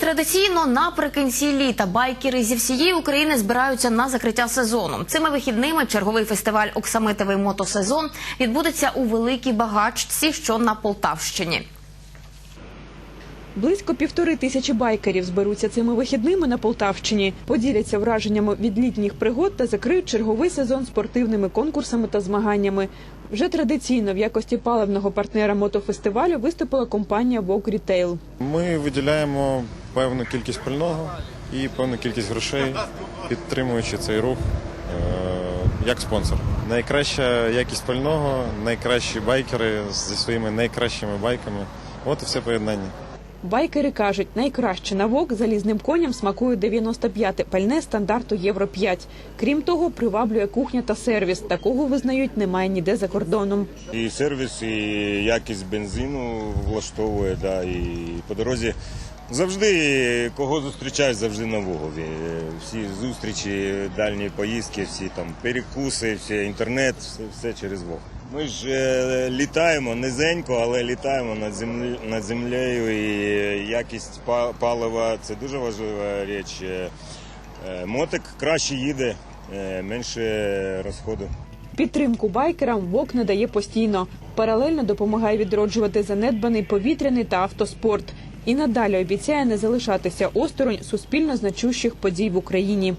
Традиційно наприкінці літа байкери зі всієї України збираються на закриття сезону. Цими вихідними черговий фестиваль Оксамитовий мотосезон відбудеться у Великій Багачці, що на Полтавщині. Близько півтори тисячі байкерів зберуться цими вихідними на Полтавщині, поділяться враженнями від літніх пригод та закриють черговий сезон спортивними конкурсами та змаганнями. Вже традиційно в якості паливного партнера мотофестивалю виступила компанія Вок Рітейл. Ми виділяємо певну кількість пального і певну кількість грошей, підтримуючи цей рух е, як спонсор. Найкраща якість пального, найкращі байкери зі своїми найкращими байками. От і все поєднання. Байкери кажуть, найкраще на ВОК залізним коням смакує 95-те пальне стандарту Євро 5. Крім того, приваблює кухня та сервіс. Такого визнають немає ніде за кордоном. І сервіс, і якість бензину влаштовує, да, і по дорозі завжди кого зустрічаєш, завжди на Вогові. Всі зустрічі, дальні поїздки, всі там перекуси, всі інтернет, все, все через Вог. Ми ж е, літаємо низенько, але літаємо над землею, над землею і якість па- палива це дуже важлива річ. Е, е, Мотик краще їде, е, менше розходу. Підтримку байкерам ВОК надає постійно. Паралельно допомагає відроджувати занедбаний повітряний та автоспорт. І надалі обіцяє не залишатися осторонь суспільно значущих подій в Україні.